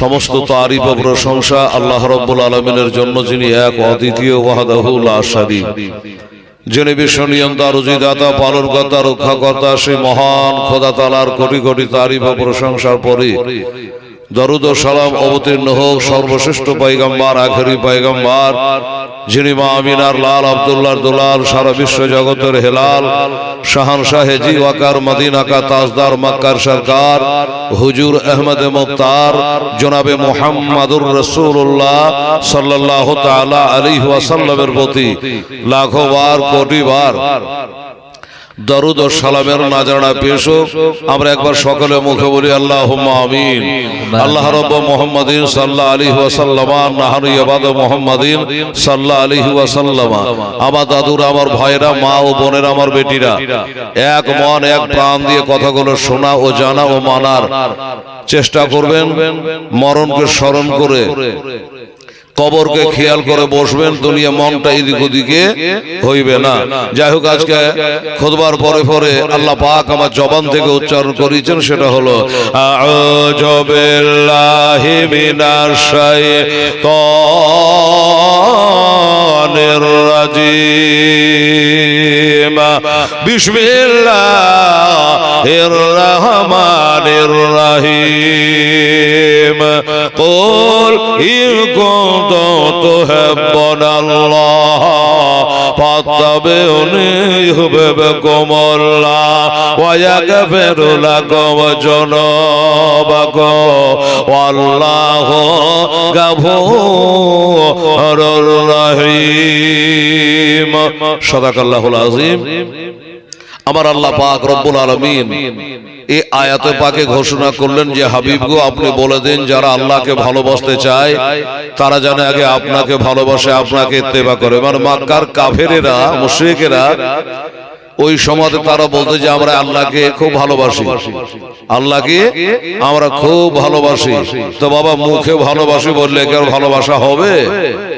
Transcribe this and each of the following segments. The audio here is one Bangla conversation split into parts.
সমস্ত তারিফ ও প্রশংসা আল্লাহ রব্বুল আলমিনের জন্য যিনি এক অদ্বিতীয় ওয়াহাদাহুল আশাদি যিনি বিশ্ব নিয়ন্তা রুজিদাতা পালনকর্তা রক্ষাকর্তা সেই মহান খোদা তালার কোটি কোটি তারিফ ও প্রশংসার পরে। দরুদ ও সালাম অবতীর্ণ হোক সর্বশ্রেষ্ঠ পাইগাম্বার আখেরি পাইগাম্বার যিনি মা আমিনার লাল আবদুল্লাহ দুলাল, সারা বিশ্ব জগতের হেলাল শাহান শাহে জি ওয়াকার মদিনাকা তাজদার, মক্কার সরকার, হুজুর আহমদ মুক্তার, জনাবে মোহাম্মদুর রসুল্লাহ সাল্লাহ তালা আলী ওয়াসাল্লামের প্রতি লাখো বার, কোটি বার দরুদ ও সালামের নাজানা পেশ। আমরা একবার সকলে মুখে বলি আল্লাহ আমিন। আল্লাহ রব মোহাম্মদিন সাল্লাহ আলী ওয়াসাল্লামা, নাহানু ইবাদ মোহাম্মদিন সাল্লাহ আলী ওয়াসাল্লামা। আমার দাদুর, আমার ভাইরা মা ও বোনের, আমার বেটিরা, এক মন, এক প্রাণ দিয়ে কথাগুলো শোনা ও জানা ও মানার চেষ্টা করবেন, মরণকে স্মরণ করে। কবরকে খেয়াল করে বসবেন দুনিয়া মনটা এদিক ওদিকে হইবে না। যাই হোক আজকে খোদবার পরে পরে আল্লাহ পাক আমার জবান থেকে উচ্চারণ করেছেন সেটা হলো আউযু বিল্লাহি মিনাশ শাইতানির রাজিম বিসমিল্লাহির রহমানির রহিম قل إن كنتم تحبون الله فاتبعوني يحببكم الله ويغفر لكم ذنوبكم والله غفور رحيم صدق الله العظيم আমার আল্লাহ পাক রব্বুল আলমিন এই আয়াতে পাকে ঘোষণা করলেন যে হাবিব গো আপনি বলে দিন যারা আল্লাহকে ভালোবাসতে চায় তারা জানে আগে আপনাকে ভালোবাসে আপনাকে ইত্তেবা করে। মানে মাক্কার কাফেরেরা মুশরিকেরা ওই সমাজে তারা বলতে যে আমরা আল্লাহকে খুব ভালোবাসি। আল্লাহকে আমরা খুব ভালোবাসি। তো বাবা মুখে ভালোবাসি বললে কি আর ভালোবাসা হবে?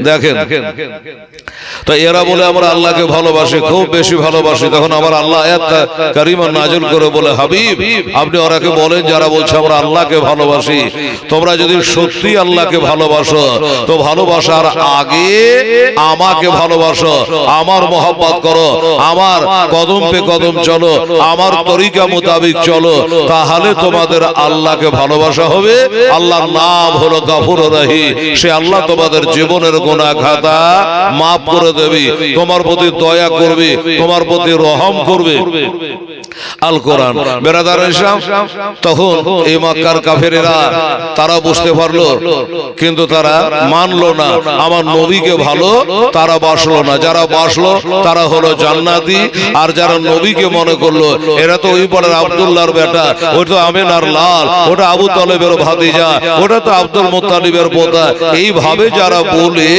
দেখেন। তো এরা বলে আমরা আল্লাহকে ভালোবাসি খুব বেশি ভালোবাসি। তখন আমার আল্লাহ কারিমা নাজিল করে বলে হাবিব আপনি ওরাকে বলেন যারা বলছে আমরা আল্লাহকে ভালোবাসি। তোমরা যদি সত্যি আল্লাহকে ভালোবাসো তো ভালোবাসার আগে আমাকে ভালোবাসো। আমার মোহাব্বত করো। আমার কদম পে কদম চলো। আমার তরিকা মোতাবিক চলো। তাহলে তোমাদের আল্লাহকে ভালোবাসা হবে। আল্লাহর নাম হলো গাফুর রাহি সে আল্লাহ তোমাদের জীবনের গোনা খাতা মাফ করে দেবে। তোমার প্রতি দয়া করবে তোমার প্রতি রহম করবে। আল কোরআন বেরাদার ইসলাম তখন এই মক্কার কাফেরেরা তারা বুঝতে পারল কিন্তু তারা মানলো না। আমার নবীকে ভালো তারা বাসলো না। যারা বাসলো তারা হলো জান্নাতি। আর যারা নবীকে মনে করল এরা তো ওই পাড়ার আব্দুল্লাহর বেটা। ওই তো আমেনার লাল ওটা আবু তলেবের ভাতিজা। ওটা তো আব্দুল মোত্তালিবের পোতা। এইভাবে যারা বলে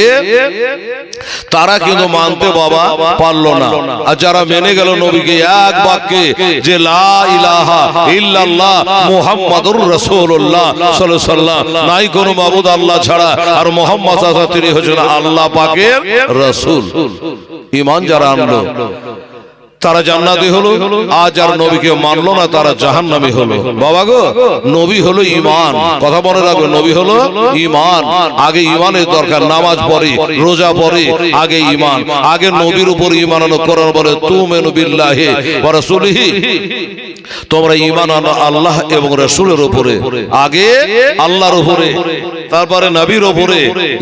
তারা কিন্তু মানতে বাবা পারল না। আর যারা মেনে গেল নবীকে এক বাক্যে যে লা ইলাহা নাই কোনো মাবুদ আল্লাহ ছাড়া আর মুহাম্মদ তিনি হচ্ছেন আল্লাহ পাকের রাসূল। ঈমান যারা আনলো। তারা জান্নাতি হলো। আজ আর নবীকে মানলো না তারা জাহান্নামী হলো। বাবা গো নবী হলো ইমান কথা মনে রাখবে নবী হলো ইমান আগে ইমানের দরকার নামাজ পড়ে রোজা পড়ে আগে ইমান আগে নবীর উপর ইমান আনো করার বলে তুমেনু বিল্লাহি ওয়া রাসূলিহি। তোমরা ইমান আনো আল্লাহ এবং রাসূলের উপরে। আগে আল্লাহর উপরে। তারপরে নবীর ওপরে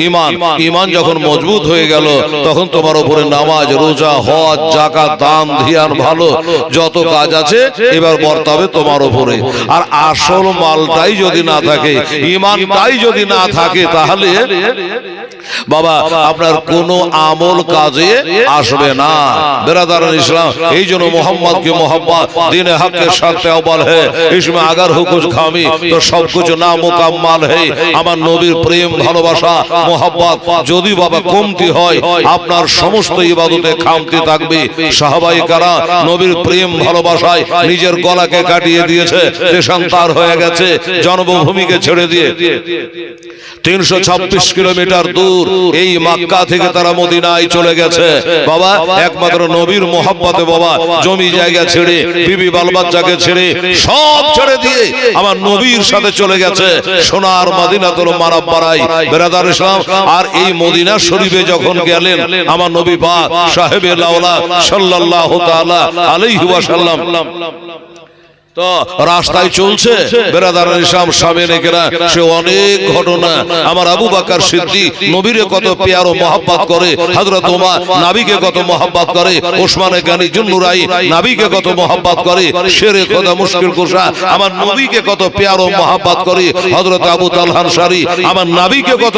ইমান ইমান যখন মজবুত হয়ে গেল তখন তোমার ওপরে নামাজ রোজা হজ জাকাত দান ধিয়ান ভালো যত কাজ আছে এবার বর্তাবে তোমার ওপরে। আর আসল মালটাই যদি না থাকে ইমানটাই যদি না থাকে তাহলে বাবা আপনার কোন আমল কাজে আসবে না। বেরাদার ইসলাম এই জন্য মোহাম্মদ কে মোহাম্মদ দিনে হাতের সাথে অবল হে ইসমে আগার হুকুজ খামি তো সবকিছু না মোকাম্মাল হে আমার নবীর প্রেম, ভালোবাসা, মোহাব্বত যদি বাবা কমতি হয়, আপনার সমস্ত ইবাদতে খামতি থাকবে। সাহাবাই কারা নবীর প্রেম, ভালোবাসায় নিজের গলাকে কাটিয়ে দিয়েছে দেশান্তার হয়ে গেছে, জন্মভূমিকে ছেড়ে দিয়ে। তিনশো ছাব্বিশ কিলোমিটার দূর, এই মাক্কা থেকে তারা মদিনায় চলে গেছে। বাবা, একমাত্র নবীর মোহাম্মতে বাবা, জমি জায়গা ছেড়ে, বিবি বাল বাচ্চাকে ছেড়ে, সব ছেড়ে দিয়ে আমার নবীর সাথে চলে গেছে। সোনার মাদিনা তোর মারাব বেরাদার ইসলাম, আর এই মদিনা শরীফে যখন গেলেন, আমার নবী পাক সাহেবে লাউলা সাল্লাল্লাহু তাআলা আলাইহি ওয়াসাল্লাম তো রাস্তায় চলছে। ইসলাম সে অনেক ঘটনা। আমার আবু বাকার নবীরে কত করে নাবিকে কত করে ওসমানে গানি জুন্নুরাই নাবিকে কত করে, শেরে মুশকিল আমার নবীকে কত করে আবু তালহান সারি আমার নাবিকে কত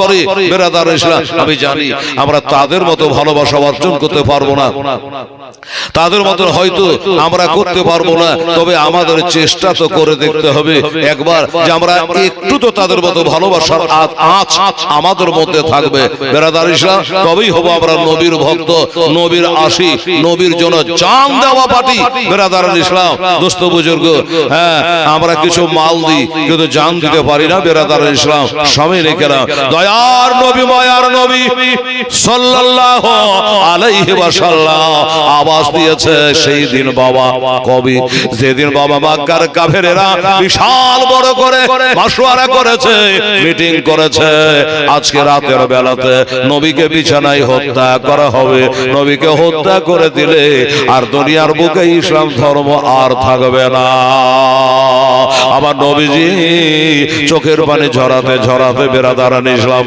করে, বেরাদার ইসলাম আমি জানি আমরা তাদের মতো ভালোবাসা অর্জন করতে পারব না। তাদের মতো হয়তো আমরা করতে পারব না তবে আমাদের চেষ্টা তো করে দেখতে হবে। একবার যে আমরা একটু তো তাদের মতো ভালোবাসার আঁচ আমাদের মধ্যে থাকবে। বেড়াদার ইসলাম তবেই হব আমরা নবীর ভক্ত নবীর আশি নবীর জন্য জান দেওয়া পাটি বেড়াদার ইসলাম দোস্ত বুজুর্গ হ্যাঁ আমরা কিছু মাল দিই কিন্তু জান দিতে পারি না বেড়াদার ইসলাম স্বামী রেখে না দয়ার নবী মায়ার নবী সাল্লাল্লাহু আলাইহি ওয়াসাল্লাম আওয়াজ দিয়েছে সেই দিন বাবা কবি যেদিন বাবা মাক্কার কাফেরেরা বিশাল বড় করে মাসওয়ারা করেছে, মিটিং করেছে, আজকে রাতের বেলাতে নবীকে বিছানায় হত্যা করা হবে। নবীকে হত্যা করে দিলে আর দুনিয়ার বুকে ইসলাম ধর্ম আর থাকবে না। আমার নবীজি চোখের পানি ঝরাতে ঝরাতে বেরাদারান ইসলাম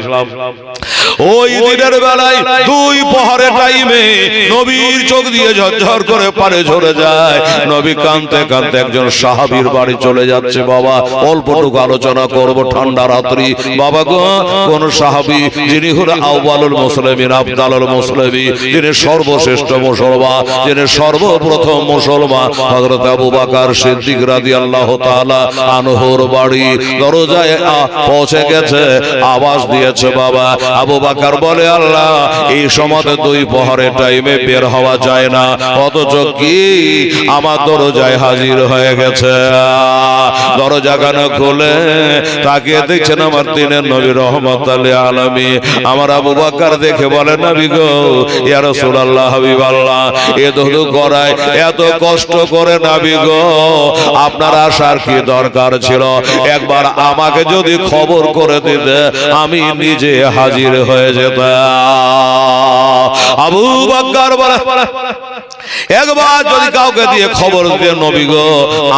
ওই দিনের বেলায় দুই পহরের টাইমে নবীর চোখ দিয়ে ঝরঝর করে পারে ঝরে যায়। নবী কানতে কানতে একজন সাহাবীর বাড়ি চলে যাচ্ছে বাবা। অল্পটুকু আলোচনা করব ঠান্ডা রাত্রি। বাবা গো কোন সাহাবী যিনি হলো আউয়ালুল মুসলিমিন আফদালুল মুসলিমিন যিনি সর্বশ্রেষ্ঠ মুসলমান যিনি সর্বপ্রথম মুসলমান। হযরত আবু বকর সিদ্দিক রাদিয়াল্লাহু তাআলা আনহুর বাড়ি দরজায় পৌঁছে গেছে আওয়াজ দিয়েছে বাবা। আবু বাকার বলে আল্লাহ এই সময় দুই পহরের টাইমে বের হওয়া যায় না। অথচ কি? আমার দরজায় হাজির হয়ে গেছে। দরজা কেন খুলে তাকে দেখছেন আমার দিনের নবী রহমত আলী আলমী। আমার আবু বাকার দেখে বলে নবী গো ইয়া রাসূলুল্লাহ হাবিবাল্লাহ এ দুধু করায় এত কষ্ট করে নাবি গো আপনার আসার কি দরকার ছিল? একবার আমাকে যদি খবর করে দিতে আমি নিজে হাজির হয়ে যেতাম আবু বাক্কার বলে একবার যদি কাউকে দিয়ে খবর দিয়ে নবী গো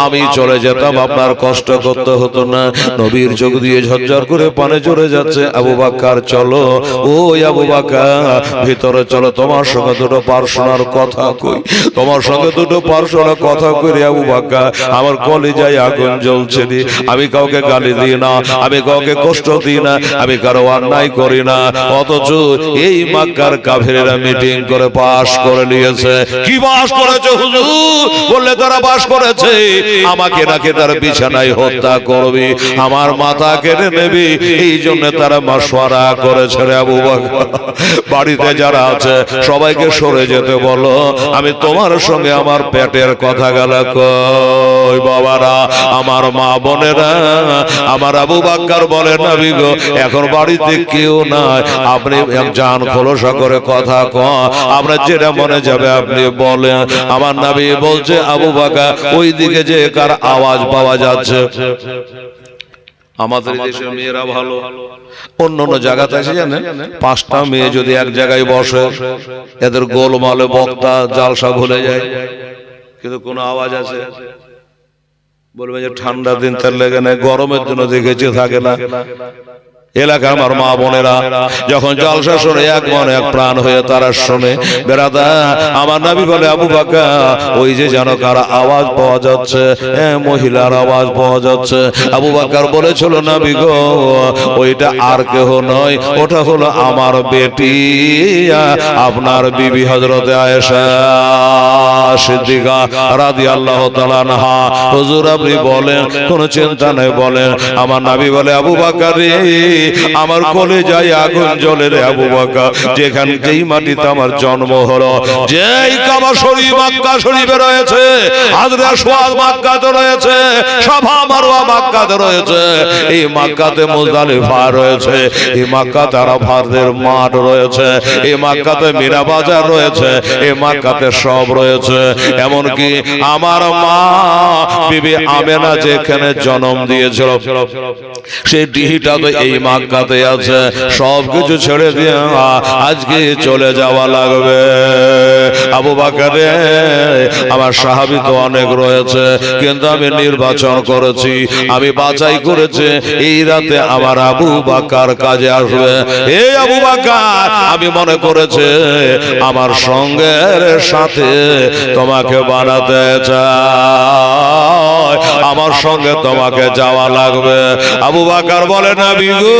আমি চলে যেতাম আপনার কষ্ট করতে হতো না। নবীর চোখ দিয়ে ঝরঝর করে পানে চলে যাচ্ছে। আবু বাক্কার চলো। ও আবু বাক্কার ভিতরে চলো তোমার সঙ্গে দুটো পার্সোনাল কথা কই। তোমার সঙ্গে দুটো পার্সোনাল কথা কই আবু বাক্কা। আমার কলিজায় আগুন জ্বলছে রে। আমি কাউকে গালি দিই না আমি কাউকে কষ্ট দিই না আমি কারও অন্যায় করি না। অথচ এই মাক্কার কাফেরেরা মিটিং করে পাশ করে নিয়েছে। কি বাস করেছে হুজুর। বললে, তারা বাস করেছে? আমাকে নাকি তারা বিছানায় হত্যা করবে। আমার মাথা কেটে নেবে। এই জন্য তারা মাসওয়ারা করেছে রে আবু বাড়িতে যারা আছে, সবাইকে সরে যেতে বলো। আমি তোমার সঙ্গে আমার পেটের কথা গেল কই, বাবারা? আমার মা বোনেরা, আমার আবু বাক্কার বলে না গো, এখন বাড়িতে কেউ নাই। আপনি যান খোলসা করে কথা ক আমরা যেটা মনে যাবে আপনি বলেন আমার নাবি বলছে, আবু বাকা ওই দিকে যে কার আওয়াজ পাওয়া যাচ্ছে। আমাদের দেশের মেয়েরা ভালো। অন্য অন্য জায়গাতে আছে জানেন? পাঁচটা মেয়ে যদি এক জায়গায় বসে, এদের গোলমালে বক্তা, জালসা ভুলে যায়। কিন্তু কোনো আওয়াজ আছে? বলবে যে ঠান্ডা দিন, তার লেগে না গরমের জন্য দেখেছে, থাকে না। এলাকার আমার মা বোনেরা, যখন জলসা শুনে এক মন এক প্রাণ হয়ে তারা শোনে, বেড়াদা, আমার নাবি বলে, আবু বাকা, ওই যে যেন কার আওয়াজ পাওয়া যাচ্ছে মহিলার আওয়াজ পাওয়া যাচ্ছে। আবু বাকার বলেছিল, নাবি গো, ওইটা আর কেহ নয়, ওটা হলো আমার বেটি, আপনার বিবি হজরতে আয়েশা সিদ্দিকা রাদি আল্লাহ তালানহা হুজুর আপনি বলেন, কোনো চিন্তা নেই, বলেন। আমার নাবি বলে, আবু বাকার রে আমার কোলে যাই আগুন জ্বলে রে আবু বাকা। যেখানে যেই মাটিতে আমার জন্ম হলো যেই কাবা শরীফ মক্কা শরীফে রয়েছে হাজরা সোয়াদ মক্কাতে রয়েছে সভা মারওয়া মক্কাতে রয়েছে এই মক্কাতে মুজদালিফা রয়েছে এই মক্কাতে আরাফাতের মাঠ রয়েছে এই মক্কাতে মীরা বাজার রয়েছে এই মক্কাতে সব রয়েছে। এমনকি আমার মা বিবি আমেনা যেখানে জন্ম দিয়েছিল সেই ডিহিটাতে এই মাক্কাতে আছে, সব কিছু ছেড়ে দিয়ে আজকে চলে যাওয়া লাগবে। আবু বাকারে আমার সাহাবি তো অনেক রয়েছে, কিন্তু আমি নির্বাচন করেছি, আমি বাছাই করেছি, এই রাতে আমার আবু বাকার কাজে আসবে। এই আবু বাকার, আমি মনে করেছে আমার সঙ্গের সাথে তোমাকে বানাতে চাই, আমার সঙ্গে তোমাকে যাওয়া লাগবে। আবু বাকার বলে না বিগু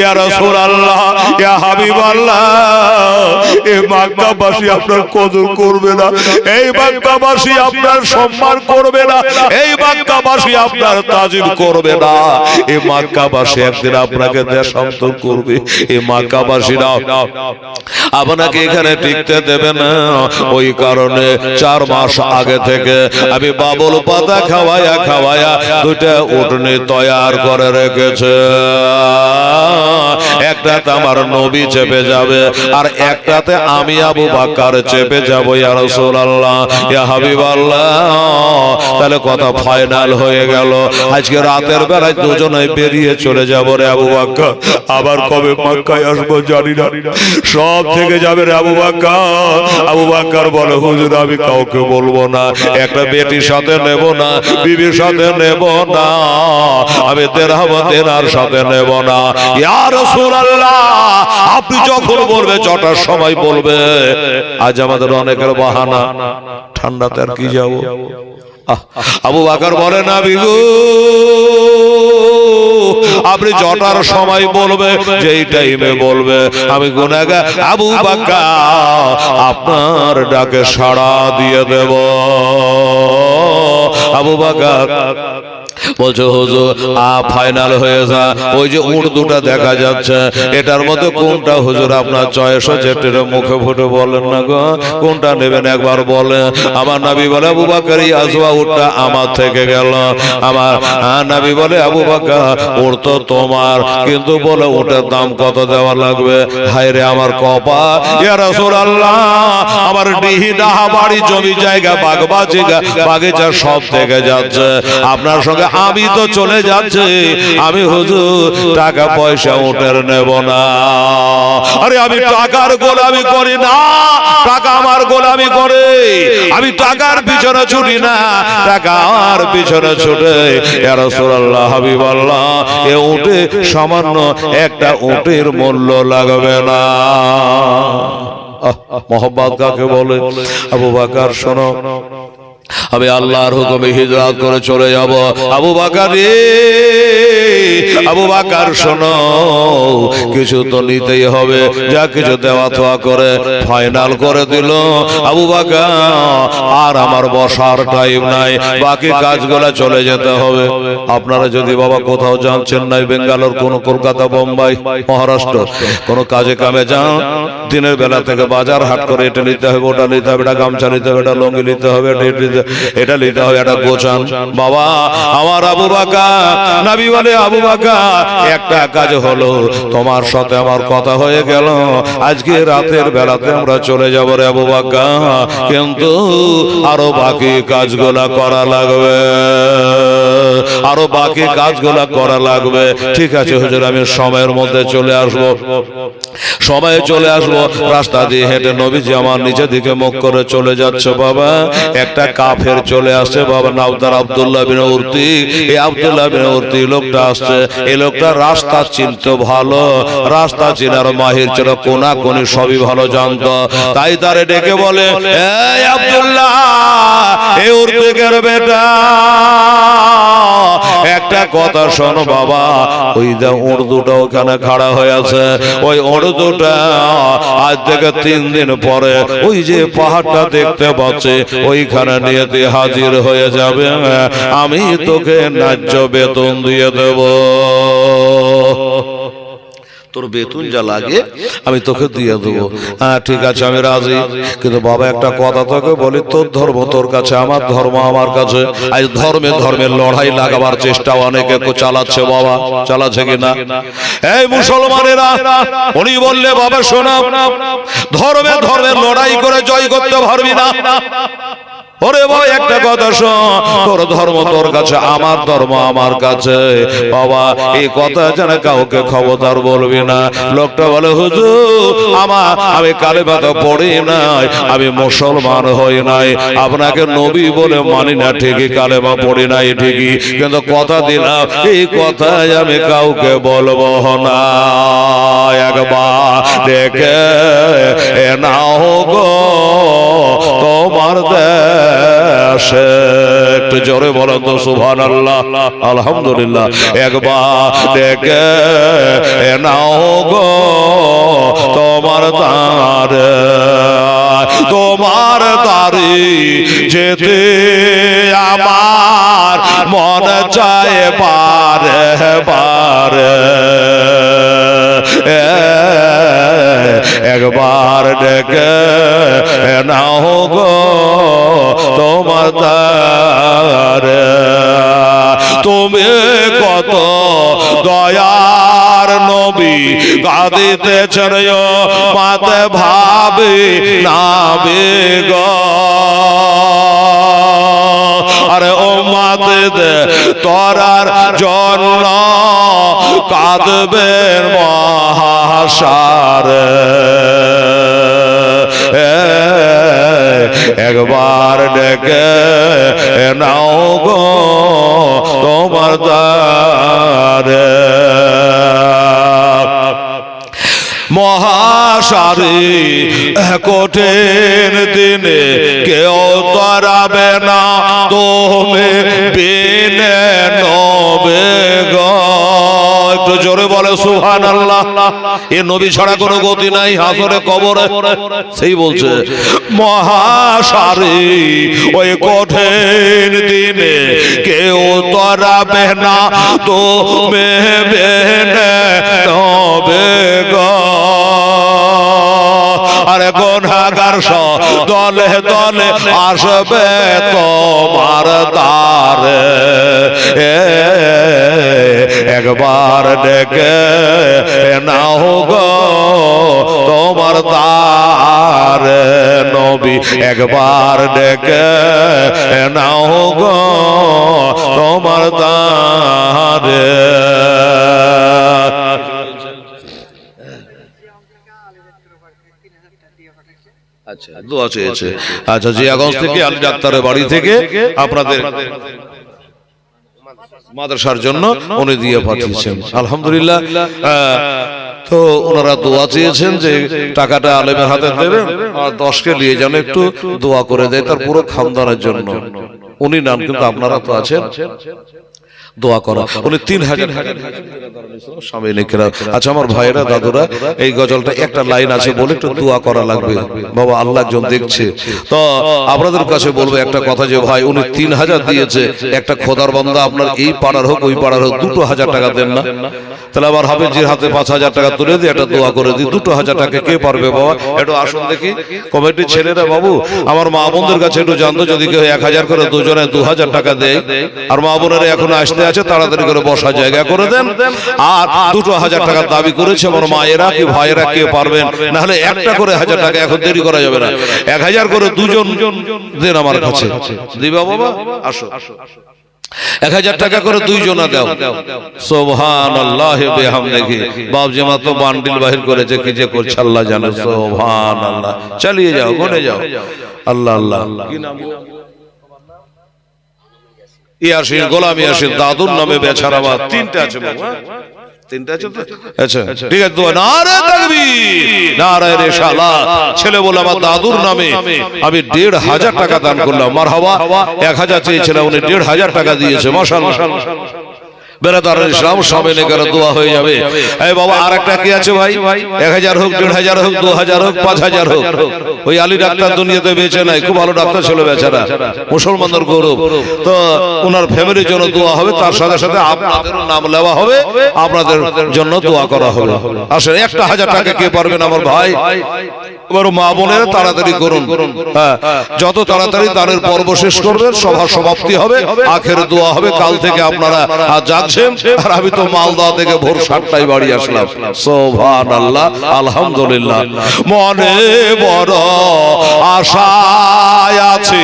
ইয়া রাসূলুল্লাহ ইয়া হাবিবাল্লাহ এই মক্কাবাসী আপনার কদর করবে না। এই মক্কাবাসী আপনার সম্মান করবে না। এই মক্কাবাসী আপনার তাজিম করবে না। এই মক্কাবাসী একদিন আপনাকে দেশান্তর করবে। এই মক্কাবাসীরা আপনাকে এখানে টিকতে দেবে না। ওই কারণে চার মাস আগে থেকে আমি বাবুল পাতা খাওয়ায়া খাওয়ায়া দুটা উঠনি তৈয়ার করে রেখেছে। একটাতে আমার নবী চেপে যাবে, আর একটাতে আমি আবু বাক্কার চেপে যাব, ইয়া রাসূলুল্লাহ, ইয়া হাবিবাল্লাহ। তাহলে কথা ফাইনাল হয়ে গেল। আজকে রাতের বেলায় বেরিয়ে চলে যাব রে আবু আবার কবে মক্কায় আসব জানি না। সব থেকে যাবে রে আবু বাক্কার। আবু বাক্কার বলে, হুজুর, আমি কাউকে বলব না। একটা বেটির সাথে নেব না, বিবির সাথে নেব না। আমি তেরাব তেরার সাথে নেব না। ইয়া রাসূলুল্লাহ, আপনি যখন বলবে ছটার সময় বলবে, আজ আমাদের অনেকের বাহানা। ঠান্ডাতে আর কি যাব? আবু বাকার বলে, না বিগু আপনি জটার সময় বলবে, যেই টাইমে বলবে, আমি গুনাগা আবু বাকা আপনার ডাকে সাড়া দিয়ে দেব। আবু বাকার বলছে হুজুর আ ফাইনাল হয়ে যা। ওই যে উট দুটা দেখা যাচ্ছে। এটার মধ্যে কোনটা হুজুর আপনার চয়েস যেটির মুখে ফুটে বলেন না গো। কোনটা নেবেন একবার বলেন। আমার নাবি বলে আবু বাকার আসবা উটটা আমার থেকে গেল। আমার হ্যাঁ, নাবি বলে আবু বাকার উট তো তোমার। কিন্তু বলে উটের দাম কত দেওয়া লাগবে? হায় রে আমার কপা ইয়া রাসূলুল্লাহ আমার ডিহি ডাহা বাড়ি জমি জায়গা বাগ বাচিকা বাগিচা সব থেকে যাচ্ছে। আপনার সঙ্গে আমি তো চলে যাচ্ছি। আমি হুজুর টাকা পয়সা উঠের নেব না। আরে আমি টাকার গোলামি করি না। টাকা আমার গোলামি করে। আমি টাকার পিছনে ছুটি না। টাকা আমার পিছনে ছুটে। রাসূলুল্লাহ হাবিবাল্লাহ এ উঠে সামান্য একটা উটের মূল্য লাগবে না। মোহাম্মদ কাকে বলে? আবু বাকার শোনো। আমি আল্লাহর হুকুমে হিজরত করে চলে যাব। আবু বাকার আবু বাকার শোনো, কিছু তো নিতেই হবে, যা কিছু দেওয়া থোয়া করে ফাইনাল করে দিল। আবু বাকা আর আমার বসার টাইম নাই, বাকি কাজগুলো চলে যেতে হবে। আপনারা যদি বাবা কোথাও যান, চেন্নাই, বেঙ্গালোর, কোন কলকাতা, বোম্বাই, মহারাষ্ট্র, কোন কাজে কামে যান, দিনের বেলা থেকে বাজার হাট করে এটা নিতে হবে, ওটা নিতে হবে, এটা গামছা নিতে হবে, এটা লঙ্গি নিতে হবে, এটা এটা নিতে- হবে এটা গোছান। বাবা, আমার আবু বাকা, নাবি বলে আবু বাকা, একটা কাজ হলো, তোমার সাথে আমার কথা হয়ে গেল। আজকে রাতের বেলাতে আমরা চলে যাব রে আবু বাকা। কিন্তু আরও বাকি কাজগুলা করা লাগবে। আরও বাকি কাজগুলা করা লাগবে। ঠিক আছে হুজুর আমি সময়ের মধ্যে চলে আসব। সময়ে চলে আসব। রাস্তা দিয়ে হেঁটে নবীজি আমার নিচের দিকে মুখ করে চলে যাচ্ছে বাবা। একটা কাফের চলে আসছে বাবা নাওদার আব্দুল্লাহ বিন উর্তি এই আব্দুল্লাহ বিন উর্তি লোকটা আসছে। এই লোকটা রাস্তা চিনত ভালো। রাস্তা চিনার মাহির ছিল কোনা কোনি সবই ভালো জানতো। তাই তারে ডেকে বলে এই আব্দুল্লাহ এই উর্তিকের বেটা একটা কথা শোনো বাবা, ওই যে উর্দুটা ওখানে খাড়া হয়ে আছে, ওই উর্দুটা আজ থেকে তিন দিন পরে ওই যে পাহাড়টা দেখতে পাচ্ছে, ওইখানে নিয়ে হাজির হয়ে যাবে, আমি তোকে ন্যায্য বেতন দিয়ে দেব। তোর বেতন যা লাগে আমি তোকে দিয়ে দেবো। হ্যাঁ ঠিক আছে আমি রাজি। কিন্তু বাবা একটা কথা তোকে বলি তোর ধর্ম তোর কাছে আমার ধর্ম আমার কাছে। আজ ধর্মে ধর্মের লড়াই লাগাবার চেষ্টা অনেকে চালাচ্ছে বাবা। চালাচ্ছে কিনা? এই মুসলমানেরা উনি বললে বাবা শোনা ধর্মে ধর্মের লড়াই করে জয় করতে পারবি না। ওরে ভাই, একটা কথা শোন। তোর ধর্ম তোর কাছে, আমার ধর্ম আমার কাছে। বাবা, এই কথা জানে কাউকে খবরদার বলবি না। লোকটা বলে, হুজুর আমার আমি কালে বাতা পড়ি নাই, আমি মুসলমান হই নাই। আপনাকে নবী বলে মানি না, ঠিকই কালে বা পড়ি নাই, ঠিকই। কিন্তু কথা দিলাম, এই কথাই আমি কাউকে বলব না। একবার দেখে নাও গো, তোমার দেশে একটু জোরে বলেন তো সুভান আল্লাহ আলহামদুলিল্লাহ। একবার এ নাও গো, তোমার দাঁড়ে তোমার দাঁড়ি যেতে আমার মন চায় বারে বারে একবার ডেকে নাও গো তোমার তুমি কত দয়ার নবী, কাঁদিতেছেন মাতে ভাবি নাবি গো। আরে ও মাতে দে তোরার জন্য কাঁদবেন মহাসারে। একবার ডেকে নাও গো তোমার দ্বারে। মহাসারি, কঠিন দিনে কেউ তরাবে না, তুমি বিনে নবে। বলে সুহান আল্লাহ এ নবী ছাড়া কোনো গতি নাই হাসরে কবরে। সেই বলছে মহাসারে ওই কঠিন দিনে কেউ তরাবে না তো মেহবে নবে। গুনাগার দলে দলে আসবে তোমার এ, একবার ডেকে নাও গো তোমার দ্বারে। নবী একবার ডেকে নাও গো তোমার দ্বারে আচ্ছা দোয়া চেয়েছে। আচ্ছা জিয়াগঞ্জ থেকে আলী ডাক্তারের বাড়ি থেকে আপনাদের মাদ্রাসার জন্য উনি দিয়ে পাঠিয়েছেন। আলহামদুলিল্লাহ। তো ওনারা দোয়া চেয়েছেন যে টাকাটা আলেমের হাতে দেবেন আর দশকে নিয়ে যেন একটু দোয়া করে দেয় তার পুরো খানদানের জন্য। উনি নাম কিন্তু আপনারা তো আছেন। দোয়া করা। উনি তিন হাজার আচ্ছা আমার ভাইরা দাদুরা এই গজলটা একটা লাইন আছে বলে একটু দোয়া করা লাগবে। বাবা আল্লাহ একজন দেখছে। তো আপনাদের কাছে বলব একটা কথা যে ভাই উনি তিন হাজার দিয়েছে। একটা খোদার বান্দা আপনার এই পাড়ার হোক ওই পাড়ার হোক দুটো হাজার টাকা দেন না। তাহলে আবার হাফেজির হাতে পাঁচ হাজার টাকা তুলে দিয়ে একটা দোয়া করে দিই। দুটো হাজার টাকা কে পারবে বাবা? একটু আসুন দেখি। কমিটির ছেলেরা বাবু আমার মা বোনদের কাছে একটু জানতো যদি কেউ এক হাজার করে দুজনে দু হাজার টাকা দেয়। আর মা বোনেরা এখন আসতে আছে, তাড়াতাড়ি করে বসা জায়গা করে দেন। আর দুটো হাজার টাকা দাবি করেছে আমার মায়েরা কি ভাইয়েরা কে পারবেন? না হলে একটা করে হাজার টাকা এখন দেরি করা যাবে না। এক হাজার করে দুজন দেন আমার কাছে। দিবা বাবা? আসো। এক হাজার টাকা করে দুইজনা দাও। সোভান আল্লাহ বেহাম দেখি বাপ জামা তো বান্ডিল বাহির করেছে, কি যে করছে আল্লাহ জানে। সোভান আল্লাহ চালিয়ে যাও, গনে যাও। আল্লাহ আল্লাহ। ইয়াসিন গোলাম ইয়াসিন দাদুর নামে বেচারাবাদ তিনটা আছে বাবু, হ্যাঁ? তিনটা আছে তো? আচ্ছা ঠিক আছে দোয়া নারে তাকবীর। নারে রেশালা ছেলে বলে আমার দাদুর নামে। আমি দেড় হাজার টাকা দান করলাম। মারহাবা এক হাজার চেয়েছিলাম উনি দেড় হাজার টাকা দিয়েছে মাশাআল্লাহ। বেড়াদার ইসলাম সামনে করে দোয়া হয়ে যাবে। এই বাবা আর একটা কি আছে ভাই? এক হাজার হোক দেড় হাজার হোক দু হাজার হোক পাঁচ হাজার হোক। ওই আলী ডাক্তার দুনিয়াতে বেঁচে নাই খুব ভালো ডাক্তার ছিল বেচারা। মুসলমানদের গৌরব। তো ওনার ফ্যামিলির জন্য দোয়া হবে তার সাথে সাথে আপনাদেরও নাম নেওয়া হবে আপনাদের জন্য দোয়া করা হবে। আসলে একটা হাজার টাকা কে পারবেন আমার ভাই? তাড়াতাড়ি করুন। হ্যাঁ যত তাড়াতাড়ি দানের পর্ব শেষ করবেন, সভা সমাপ্তি হবে, আখের দোয়া হবে, কাল থেকে আপনারা যাচ্ছেন, আর আমি তো মালদা থেকে ভোর সাতটায় বাড়ি আসলাম। সোভান আল্লাহ আলহামদুলিল্লাহ। মনে বড় আশায় আছি,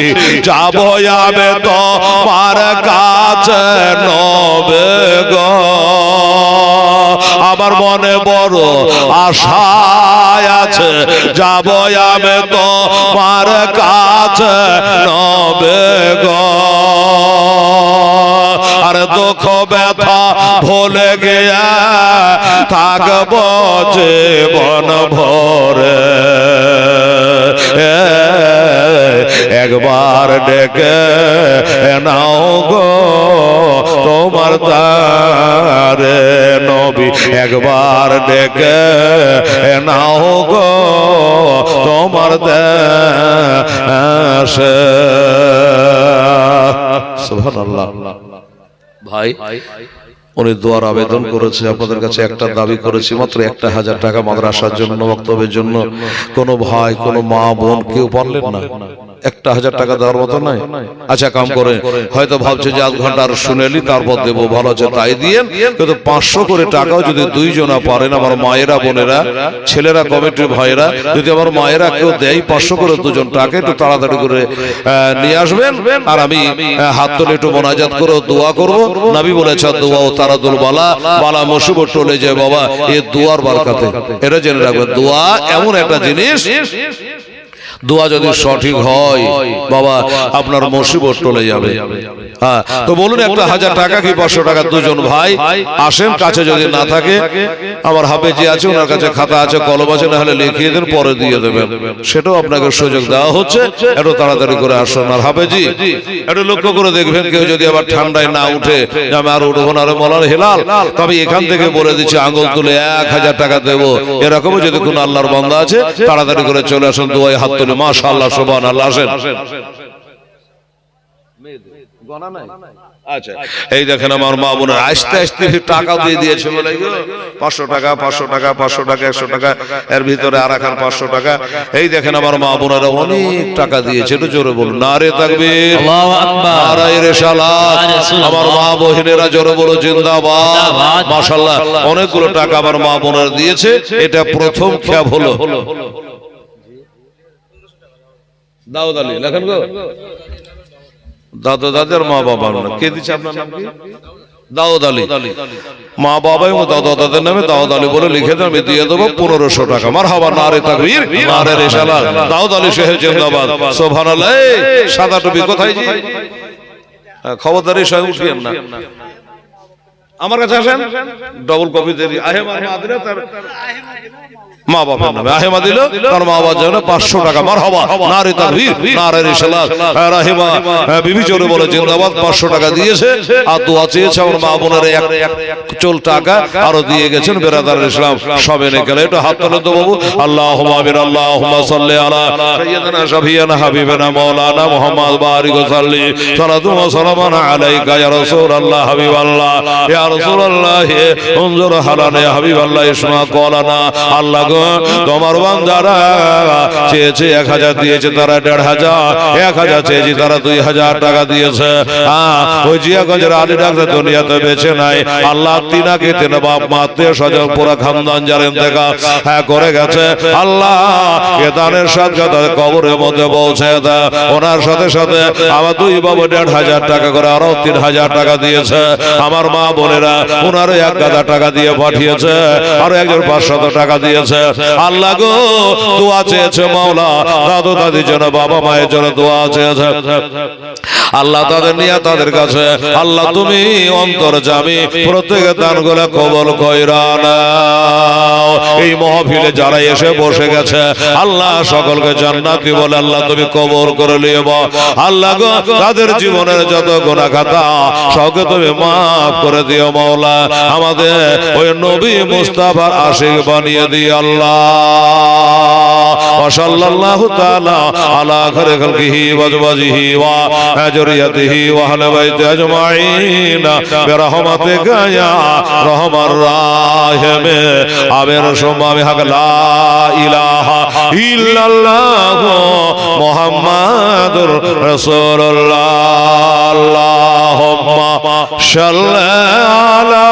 যাব তো কাছে নবে গো আমার মনে বড় আশায় আছে, যাব আমি তো মার কাছে নবে গ। আর দুঃখ, ব্যথা ভুলে গিয়া থাকব জীবন ভরে। একবার ডেকে নাও গো তোমার তারে নবী। একবার ডেকে নাও গো তোমার সুবহানাল্লাহ। ভাই উনি দোয়ার আবেদন করেছে, আপনাদের কাছে একটা দাবি করেছি, মাত্র একটা হাজার টাকা মাদ্রাসার জন্য বক্তব্যের জন্য। কোনো ভাই, কোনো মা, বোন কেউ পারলেন না। একটা হাজার টাকা দেওয়ার মতো নাই। আচ্ছা কাম করে, হয়তো ভাবছে যে আধ ঘণ্টা আর শুনেলি তারপর দেবো, ভালো আছে, তাই দিয়ে। কিন্তু পাঁচশো করে টাকাও যদি দুইজনা পারেন, আমার মায়েরা, বোনেরা, ছেলেরা কমিটির ভাইয়েরা, যদি আমার মায়েরা কেউ দেয় পাঁচশো করে দুজন টাকা, একটু তাড়াতাড়ি করে নিয়ে আসবেন। আর আমি হাত তুলে একটু মোনাজাত করে দোয়া করব। নবী বলেছে, দোয়া ও বালা বালা মুসিব টলে যায় বাবা, এ দোয়ার বারকাতে। এটা জেনে রাখবেন দোয়া এমন একটা জিনিস দোয়া যদি সঠিক হয়, বাবা, আপনার মুসিবত টলে যাবে। হ্যাঁ তো বলুন একটা হাজার টাকা কি পাঁচশো টাকা? দুজন ভাই আসেন, কাছে যদি না থাকে, আমার হাফে যে আছে, ওনার কাছে খাতা আছে, কলম আছে না হলে লিখিয়ে দেন, পরে দিয়ে দেবেন। সেটাও আপনাকে সুযোগ দেওয়া হচ্ছে, একটু তাড়াতাড়ি করে আসুন। আর হাফেজি, একটু লক্ষ্য করে দেখবেন, কেউ যদি আবার ঠান্ডায় না উঠে আমি আর উঠবো না মলার হেলাল, তবে এখান থেকে বলে দিচ্ছি, আঙুল তুলে এক হাজার টাকা দেবো। এরকমও যদি কোনো আল্লাহর বন্ধা আছে, তাড়াতাড়ি করে চলে আসুন দুয়াই হাত তুলে মাশা আল্লাহ আসেন। আচ্ছা এই দেখেন আমার মা বোনের আস্তে আস্তে টাকা দিয়ে দিয়েছে বলে পাঁচশো টাকা পাঁচশো টাকা পাঁচশো টাকা একশো টাকা এর ভিতরে আর এখন পাঁচশো টাকা। এই দেখেন আমার মা বোনেরা অনেক টাকা দিয়েছে একটু জোরে বলুন না রে থাকবে। আমার মা বহিনেরা জোরে বলো জিন্দাবাদ। মাশাআল্লাহ অনেকগুলো টাকা আমার মা বোনেরা দিয়েছে এটা প্রথম খেয়াব হলো। দাউদ আলী লেখেন গো। দাদা দাদার মা বাবা কে দিচ্ছে আপনার নাম কি? দাউদ আলী। মা বাবা এবং দাদা দাদার নামে দাউদ আলী বলে লিখে দেন আমি দিয়ে দেবো পনেরোশো টাকা। মার হাবা নারে তাকবীর নারে রেশালা দাউদ আলী সাহেব জিন্দাবাদ। এই, সাদা টুপি কোথায় খবরদারি সঙ্গে উঠিয়েন না। আমার কাছে আসেন। ডবল কপি দেরি আহে মাদিরা তার মা বাবার নামে আহেমা দিল তার মা বাবার জন্য পাঁচশো টাকা। মার হবা নারে তাকবীর নারে রিসালাত হ্যাঁ, হ্যাঁ, বিবি চলে বলে জিন্দাবাদ পাঁচশো টাকা দিয়েছে আর দোয়া চেয়েছে আমার মা বোনের এক চল টাকা আরও দিয়ে গেছেন বেরাদার ইসলাম। সবে নে গেলে একটু হাত তোলেন তো বাবু। আল্লাহ আমির আল্লাহ সাল্লি আলা সাইয়্যিদিনা শাফিয়ানা হাবিবানা মাওলানা মুহাম্মদ বারিক সালাতু সালামান আলাইকা ইয়া রাসূলুল্লাহ হাবিবাল্লাহ। ইয়া রাসূলুল্লাহ উনজুর হালানা ইয়া হাবিবাল্লাহ ইসমা কওলানা আল্লাহ তোমার বান্দারা চেয়েছে এক হাজার, দিয়েছে তারা দেড় হাজার। এক হাজার চেয়েছি তারা দুই হাজার টাকা দিয়েছে। হ্যাঁ ওনার সাথে সাথে আমার দুই বাবু দেড় হাজার টাকা করে আরও তিন হাজার টাকা দিয়েছে। আমার মা বোনেরা, ওনারও এক গাদা টাকা দিয়ে পাঠিয়েছে। আরও একজন পাঁচশত টাকা দিয়েছে। আল্লাহ গো দোয়া চেয়েছে মাওলা দাদু জন্য বাবা মায়ের জন্য দোয়া চেয়েছে আল্লাহ তাদের নিয়ে তাদের কাছে আল্লাহ তুমি অন্তর জামি প্রত্যেকের কবল কইরা নাও। এই মহফিলে যারা এসে বসে গেছে আল্লাহ সকলকে জান্নাতি বলে আল্লাহ তুমি কবর করে লিয়েব আল্লাহ গো তাদের জীবনের যত গোনা খাতা সবকে তুমি মাফ করে দিও মাওলা আমাদের ওই নবী মুস্তাফার আশিক বানিয়ে আল্লাহ وصلى الله تعالى على خير خلقه وازواجه وذريته واهل بيته اجمعين برحمتك يا رحم الراحمين امين ثم بحق لا اله الا الله محمد رسول الله اللهم صل على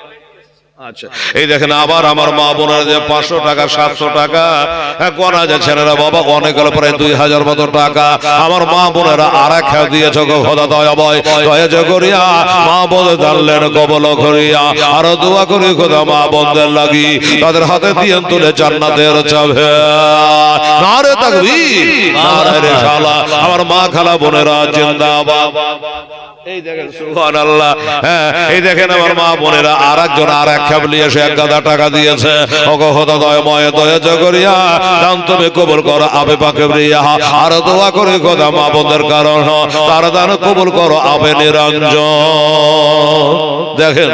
এই দেখেন আবার আমার মা বোনের যে পাঁচশো টাকা সাতশো টাকা হ্যাঁ, গোনা যাচ্ছে না বাবা অনেক প্রায় দুই হাজার মতো টাকা। আমার মা বোনেরা আর এক দিয়েছ গো দয়া করিয়া মা বোনে জানলেন কবল করিয়া আরও দোয়া করি খোদা মা বোনদের লাগি তাদের হাতে দিয়ে তুলে জান্নাতের চাবে নারে তাকবীর নারে রেসালা আমার মা খালা বোনেরা জিন্দাবাদ। এই দেখেন সুবহানাল্লাহ। এই দেখেন আমার মা বোনেরা আর একজন আর এক খাবলি এসে এক গাদা টাকা দিয়েছে। ওগো দয় ময় দয়া জগরিয়া দান তুমি কবুল করো আবে পাকে রিয়া আর দোয়া করে খোদা মা বোনদের কারণ। তার দান কবুল করো আবে নিরঞ্জন। দেখেন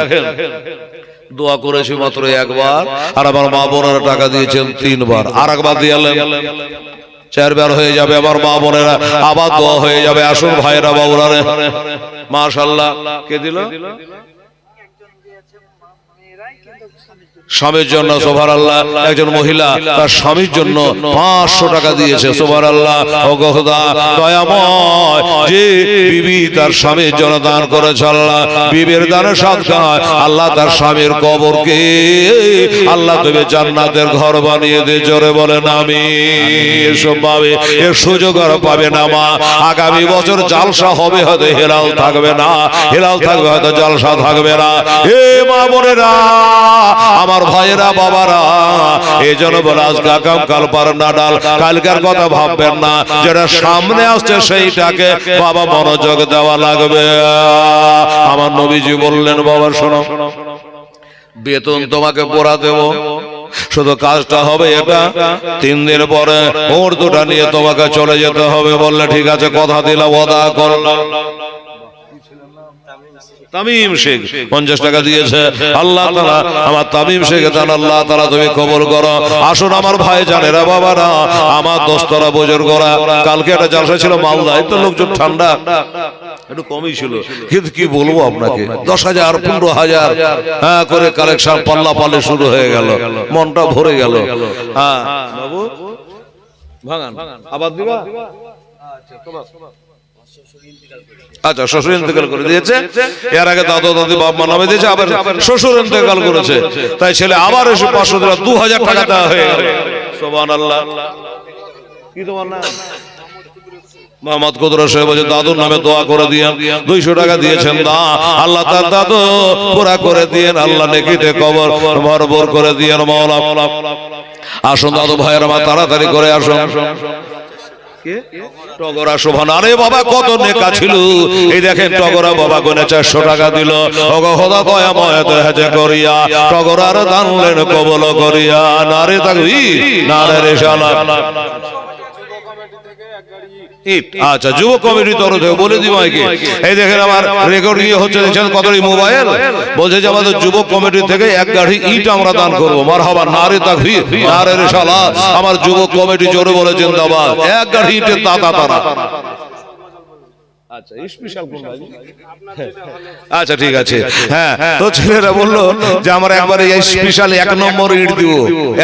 দোয়া করেছি মাত্র একবার। আর আমার মা বোনেরা টাকা দিয়েছেন তিনবার। আর একবার দিয়ালেন চারবার হয়ে যাবে আমার মা বোনেরা, আবার দোয়া হয়ে যাবে। আসুন ভাইরা বাবুরা মাশাল্লাহ। কে দিল? স্বামীর জন্য সোভার আল্লাহ একজন মহিলা তার স্বামীর জন্য পাঁচশো টাকা দিয়েছে সোভার আল্লাহ দয়াময় যে বিবি তার স্বামীর জন্য দান করেছে আল্লাহ বিবির দানের সাদকায় আল্লাহ তার স্বামীর কবরকে আল্লাহ তুমি জান্নাতের ঘর বানিয়ে দিয়ে জোরে বলেন আমি এসব পাবে এর সুযোগ আর পাবে না মা। আগামী বছর জালসা হবে হয়তো হেলাল থাকবে না। হেলাল থাকবে হয়তো জালসা থাকবে না। এ মা বোনেরা আমার ভাইয়েরা, বাবারা, এই জন্য বলে কাল পার না ডাল কালকার কথা ভাববেন না, যেটা সামনে আসছে সেইটাকে বাবা মনোযোগ দেওয়া লাগবে। আমার নবীজি বললেন, বাবা, শোনো, বেতন তোমাকে পড়া দেব। শুধু কাজটা হবে এটা, তিন দিন পরে ওর দুটা নিয়ে তোমাকে চলে যেতে হবে বললে, ঠিক আছে, কথা দিলাম ওদা করলাম। তামিম শেখ পঞ্চাশ টাকা দিয়েছে। আল্লাহ তালা আমার তামিম শেখ জান আল্লাহ তালা তুমি করো। আসুন আমার ভাই জানেরা বাবারা আমার দোস্তরা বুজুর্গরা কালকে একটা জালসা ছিল মালদায় তো লোকজন ঠান্ডা। একটু কমই ছিল। কিন্তু কি বলব আপনাকে? দশ হাজার পনেরো হাজার হ্যাঁ করে কালেকশন পাল্লা পাল্লে শুরু হয়ে গেল। মনটা ভরে গেল। হ্যাঁ। ভাঙান। আবার দিবা? আচ্ছা শ্বশুর ইন্তেকাল করে দিয়েছে। এর আগে দাদা দাদি বাপ মা নামে দিয়েছে আবার শ্বশুর ইন্তেকাল করেছে। তাই ছেলে আবার এসে পাঁচশো দিলা দু হাজার টাকা দেওয়া হয়ে গেল। সোবান আল্লাহ কি তোমার নাম? মোহাম্মদ কুদরা সাহেব বলছে দাদুর নামে দোয়া করে দিয়েন দুইশো টাকা দিয়েছেন দা। আল্লাহ তার দাদু পুরা করে দিয়েন আল্লাহ নেকিতে কবর ভরভর করে দিয়েন মাওলা। আসুন দাদু ভাইয়ের আমার তাড়াতাড়ি করে আসুন। টগরা শোভা আরে বাবা, কত টগরা বাবা গনে চারশো টাকা দিল। অগহদা দয়া ময়াতে হেজে করিয়া, টগরার দানলেন কবল করিয়া। নারে থাকবি নারে রে শালা ইট আচ্ছা যুব কমিটির তরফ থেকে বলে দিই মাইকে এই দেখেন আমার রেকর্ড ইয়ে হচ্ছে দেখছেন কত মোবাইল? বলছে যে আমাদের যুবক কমিটি থেকে এক গাড়ি ইট আমরা দান করব। মার হবা নারে তাকবীর নারে রেশালা। আমার যুবক কমিটি জোরে বলে জিন্দাবাদ। এক গাড়ি ইটের দাতা তারা। আচ্ছা আচ্ছা ঠিক আছে। হ্যাঁ তো ছেলেরা বলল যে আমরা একবারে এই স্পেশাল এক নম্বর ইট দিব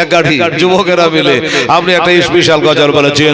এক গাড়ি। যুবকেরা মিলে। আপনি একটা স্পেশাল গজল বলেছেন